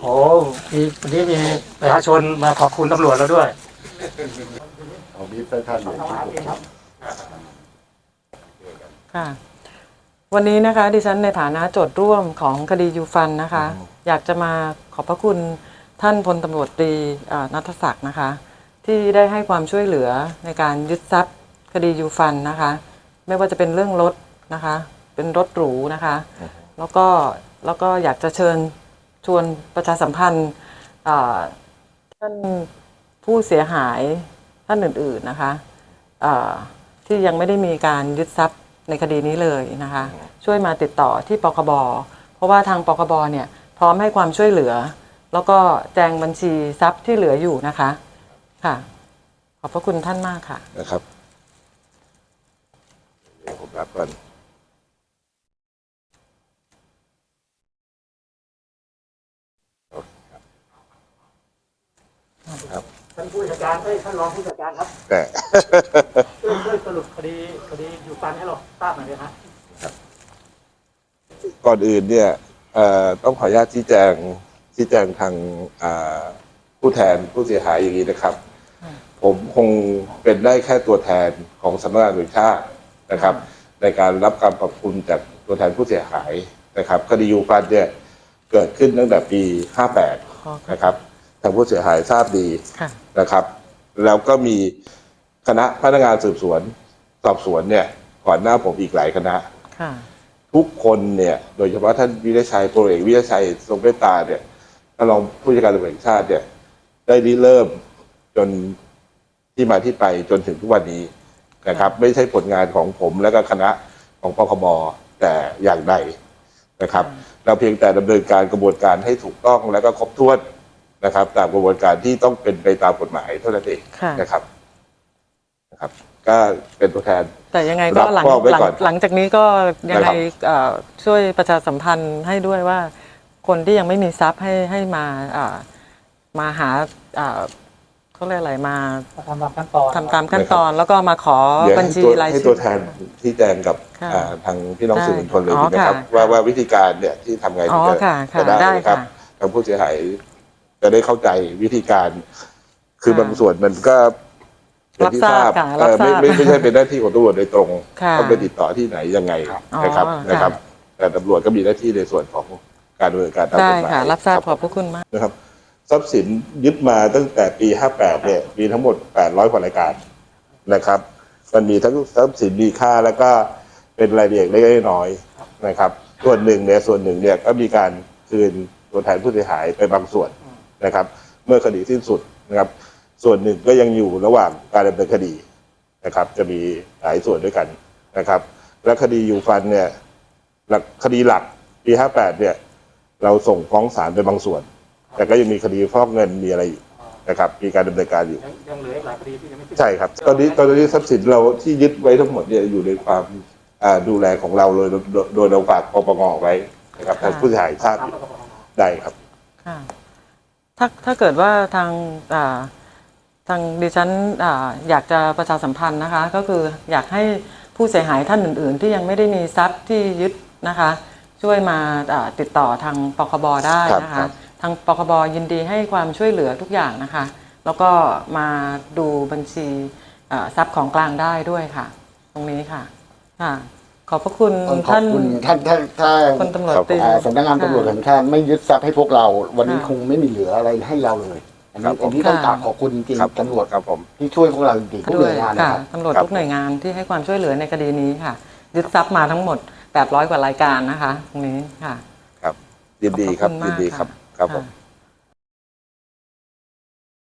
โอ้มีวันนี้มีประชาชนมาขอบคุณตำรวจแล้วด้วย เอาบีบให้ท่านเลยค่ะ วันนี้นะคะ ดิฉันในฐานะโจทย์ร่วมของคดียูฟันนะคะ อยากจะมาขอบพระคุณท่านพลตำรวจตรีเอ่อนัทศักดิ์นะคะ ที่ได้ให้ความช่วยเหลือในการยึดทรัพย์คดียูฟันนะคะ ไม่ว่าจะเป็นเรื่องรถนะคะ เป็นรถหรูนะคะ แล้วก็แล้วก็อยากจะเชิญ ชวนประชาสัมพันธ์ท่านผู้เสียหายท่านอื่น ๆนะคะที่ยังไม่ได้มีการยึดทรัพย์ในคดีนี้เลยนะคะ ช่วยมาติดต่อที่ปคบเพราะว่าทางปคบเนี่ยพร้อมให้ความช่วยเหลือ แล้วก็แจงบัญชีทรัพย์ที่เหลืออยู่นะคะค่ะ ขอบพระคุณท่านมากค่ะนะครับผมรับก่อน ท่านผู้จัดการเอ้ยท่านรองผู้จัดการครับแต่ ช่วยช่วยสรุปคดีคดีอยู่ฟันให้เราทราบหน่อยเลยฮะก่อนอื่นเนี่ยเอ่อต้องขออนุญาตชี้แจงชี้แจงทางอ่าผู้แทนผู้เสียหายอย่างนี้นะครับ ผมคงเป็นได้แค่ตัวแทนของสำนักงานตำรวจแห่งชาตินะครับ ในการรับการขอบคุณจากตัวแทนผู้เสียหายนะครับคดียูฟันเนี่ยเกิดขึ้นตั้งแต่ปี 58 นะครับทางผู้เสียหายทราบดีค่ะนะครับ แล้วก็มีคณะพนักงานสืบสวนสอบสวนเนี่ยก่อนหน้าผมอีกหลายคณะค่ะทุกคนเนี่ย โดยเฉพาะท่านวิรชัยพลเอกวิรชัยทรงเมตตาเนี่ยท่านรองผู้จัดการตำรวจแห่งชาติเนี่ย ได้ริเริ่มจนที่มาที่ไปจนถึงทุกวันนี้นะครับ ไม่ใช่ผลงานของผมและก็คณะของปคบแต่อย่างใดนะครับ เราเพียงแต่ดำเนินการกระบวนการให้ถูกต้องและก็ครบถ้วน นะครับ ตามกระบวนการที่ต้องเป็นไปตามกฎหมายเท่านั้นเองค่ะ นะครับนะครับ ก็เป็นตัวแทน แต่ยังไงก็รับหลังมอบไว้หลังก่อนหลังจากนี้ก็ยังไงนะครับ เอ่อช่วยประชาสัมพันธ์ให้ด้วยว่า คนที่ยังไม่มีทรัพย์ให้ให้มาเอ่อมาหาเอ่อเขาเรียกอะไรมาทำตามขั้นตอนทำตามขั้นตอนแล้วก็มาขอเดี๋ยวบัญให้ชีตัวรายให้ชื่ตัอวแทนที่แจ้งกับค่ะอ่าทางพี่น้องได้สื่อมวลชนเลยอ๋อดีนะครับค่ะว่าว่าวิธีการเนี่ยที่ทำไงอ๋ถึองจะค่ะค่ะจะได้ได้นะครับค่ะ ทางผู้เสียหาย จะได้เข้าใจวิธีการ คือค่ะบางส่วนมันก็อย่างที่รับทราบค่ะเออรับทราบไม่ไม่ไม่ใช่เป็นหน้าที่ของตำรวจโดยตรงค่ะต้องไปติดต่อที่ไหนยังไงอ๋อนะครับค่ะนะครับ แต่ตำรวจก็มีหน้าที่ในส่วนของการดำเนินการตามได้กฎหมายค่ะรับทราบคขอบพระคุณมากนะครับ ทรัพย์สินยึดมาตั้งแต่ปี 58 เนี่ย มีทั้งหมด 800กว่ารายการนะครับ มันมีทั้งทรัพย์สินมีค่าแล้วก็เป็นรายละเอียดเล็กๆน้อยๆนะครับ ส่วนหนึ่งเนี่ยส่วนหนึ่งเนี่ยก็มีการคืนตัวแทนผู้เสียหายไปบางส่วน นะครับ เมื่อคดีสิ้นสุดนะครับ ส่วนหนึ่งก็ยังอยู่ระหว่างการดำเนินคดีนะครับ จะมีหลายส่วนด้วยกันนะครับ และคดียูฟันเนี่ยหลักคดีหลักปี58เนี่ย เราส่งฟ้องศาลไปบางส่วน แต่ก็ยังมีคดีฟอกเงินมีอะไรอยู่นะครับมีการดำเนินการอยู่ยังยังเหลืออีกหลายคดีที่ยังไม่สิ้นใช่ครับตอนนี้ตอนนี้ทรัพย์สินเราที่ยึดไว้ทั้งหมดเนี่ยอยู่ในความอ่าดูแลของเราโดยโดยโดยเราฝากปปงไว้นะครับค่ะทางผู้เสียหายทราบตามอยู่ระบบของเราได้ครับค่ะ ถ้าถ้าเกิดว่าทางอ่าทางดิฉันอาอยากจะประชาสัมพันธ์นะคะ ก็คืออยากให้ผู้เสียหายท่านอื่น ๆ ที่ยังไม่ได้มีทรัพย์ที่ยึดนะคะ ช่วยมาอ่าติดต่อทางปคบได้นะครัคะบทางปคบยินดีให้ความช่วยเหลือทุกอย่างนะคะ แล้วก็มาดูบัญชีอ่าทรัพย์ของกลางได้ด้วยค่ะ ตรงนี้ค่ะค่ะ ขอบพระคุณต้องขอบท่าน คุณท่านท่านถ้าพลตำรวจครับตรีอ่าสำนักงานตำรวจแห่งชาติไม่ยึดทรัพย์ให้พวกเรา วันนี้ค่ะ คงไม่มีเหลืออะไรให้เราเลยอันครันี้บผม อันนี้ต้องค่ะกราบขอบคุณจริงครับๆตำรวจครับผม ที่ช่วยพวกเราจริงๆทุกหด้น่วยวยงานนะค่ะครับ ตำรวจครับ ทุกหน่วยงานที่ให้ความช่วยเหลือในคดีนี้ค่ะ ยึดทรัพย์มาทั้งหมด 800 กว่ารายการนะคะ ตรงนี้ค่ะครับยินดีครับขอบพะยินดีครับมากครับผมะ